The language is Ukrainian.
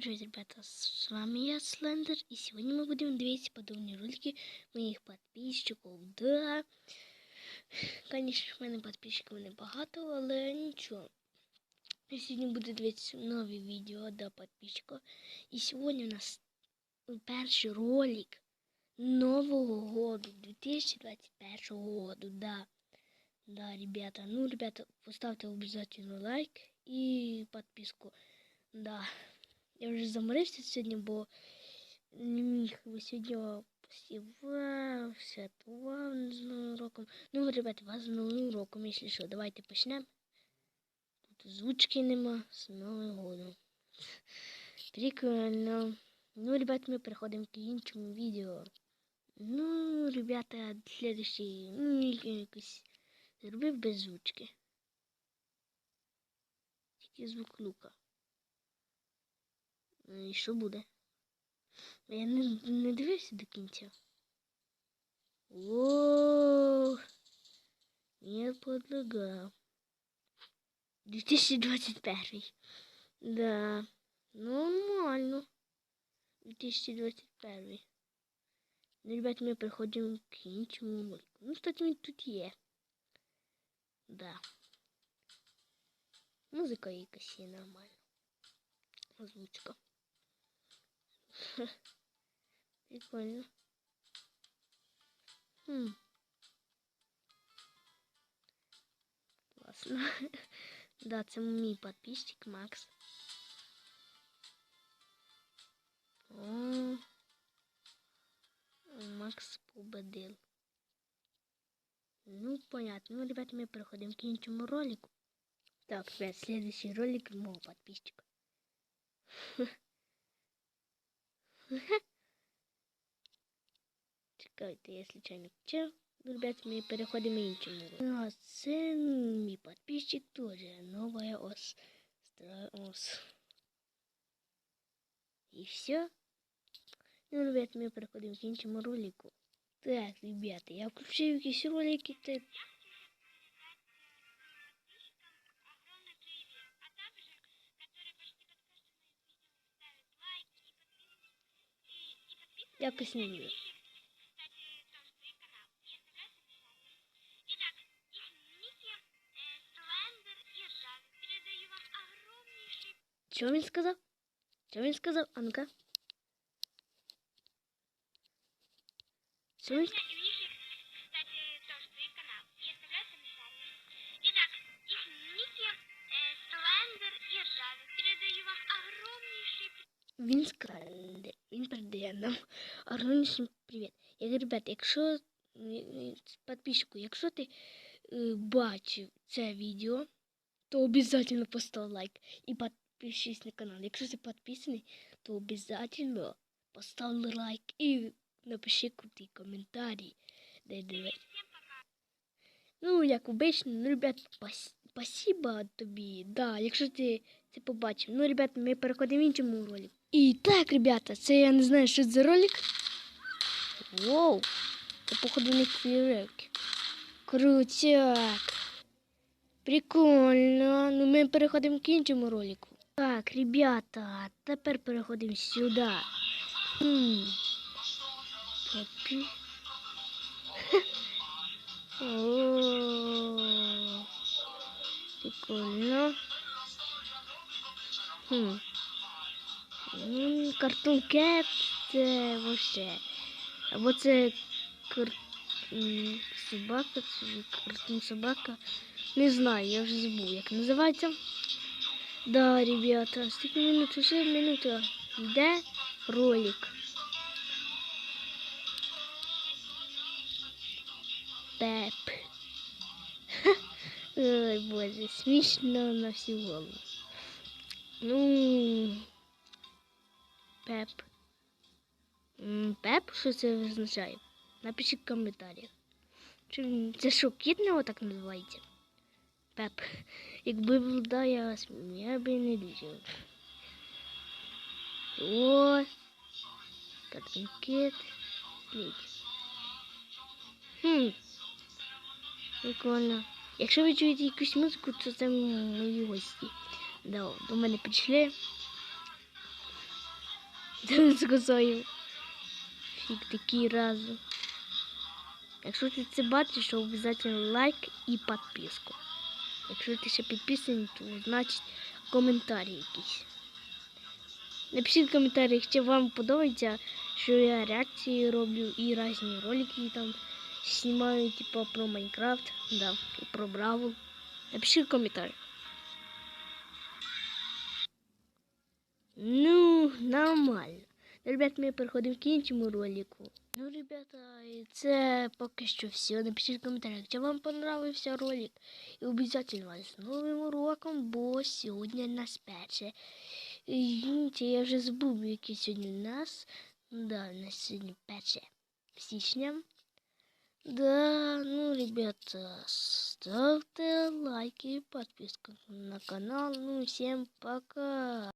привет, ребята! С вами я, Слендер, и сегодня мы будем дивитися подобные ролики моих подписчиков. Да, конечно, в мене подписчиків небагато, але нічого. Я сьогодні буду дивитися нові відео до подписчиків. І сьогодні у нас перший ролик Нового года, 2021 года, да. Да, ребята, ну, ребята, поставьте обязательно лайк и подписку. Да. Я вже заморився сьогодні, бо не міг сьогодні посівав, святував з Новим роком. Ну, ребята, вас з Новим роком, якщо що, давайте почнемо. Тут звучки нема з Новим годом. Прикольно. Ну, ребята, ми переходимо к іншому відео. Ну, ребята, следующий, ну, якось зробив без звучки. Тільки звук лука. Ну, І що буде? Я не, не дивився до кінця. О, не подлагав. 2021. Да. Нормально. 2021. Ну, ребят, ми приходимо к іншому ролику. Ну, кстати, він тут є. Да. Музика якась є нормальна. Озвучка. Прикольно. Хм. Класно. Да, це мій підписчик Макс. О, Макс победил. Ну, понятно. Ну, ребята, мы переходим к іншому ролику. Так, ребят, следующий ролик моего подписчика. Чекайте, я случайно включив. Ну, ребят, ми переходимо к іншому ролику. Ну, а це мій подписчик тоже. Новая ос. Стара ос. И все. Ну, ребят, ми переходимо к іншому ролику. Так, ребята, я включив якісь ролики, так. Якось не вмію. Що він сказав? Що він сказав? А ну-ка. Що він сказав? Итак, их ники э, Слендер и Ржавый. Передаю вам огромнейший Він сказав, він передає нам огромніший привіт. Я говорю, ребят, якщо е, е, підписчику, якщо ти е, бачив це відео, то обов'язково постав лайк і підпишись на канал. Якщо ти підписаний, то обов'язково постав лайк і напиши крутий дивись. Ну, як обично, ну, ребят, пас- спасибо тобі. Да, якщо ти це побачив. Ну, ребят, ми переходимо в іншому ролику. І так, ребята, це я не знаю, що за ролик. Воу, це походу не квірек. Крутяк. Прикольно. Ну, ми переходимо к іншому ролику. Так, ребята, тепер переходимо сюди. Хм. О, Прикольно. Хм. М, Картун це вообще. Або це кар... собака, це картун собака. Не знаю, я вже забув, як називається. Да, ребята, скільки минут? Уже минута. Йде ролик. Пеп. Ой, боже, смішно на всю голову. Ну, Пеп. Пеп, що це означає? Напишіть в коментарях. Це що, кіт його так називається? Пеп. Якби був да, я, я би не дуже. О, картин кіт. Хм. Прикольно. Якщо ви чуєте якусь музику, то це мої гості. Да, до мене прийшли. З косою. Фік такий разом. Якщо ти це бачиш, то обов'язково лайк і підписку. Якщо ти ще підписаний, то значить коментарі якісь. Напишіть в коментарях, чи вам подобається, що я реакції роблю і різні ролики там знімаю, типу про Майнкрафт, да, і про Бравл. Напишіть в коментарях. Ребят, ми переходимо к іншому ролику. Ну, ребята, це поки що все. Напишіть в коментарях, чи вам понравився ролик. І обов'язково з новим уроком, бо сьогодні нас пече. Извините, я вже забув, який сьогодні нас. Да, нас сьогодні пече січня. Да, ну, ребята, ставьте лайки подписку на канал. Ну, всем пока.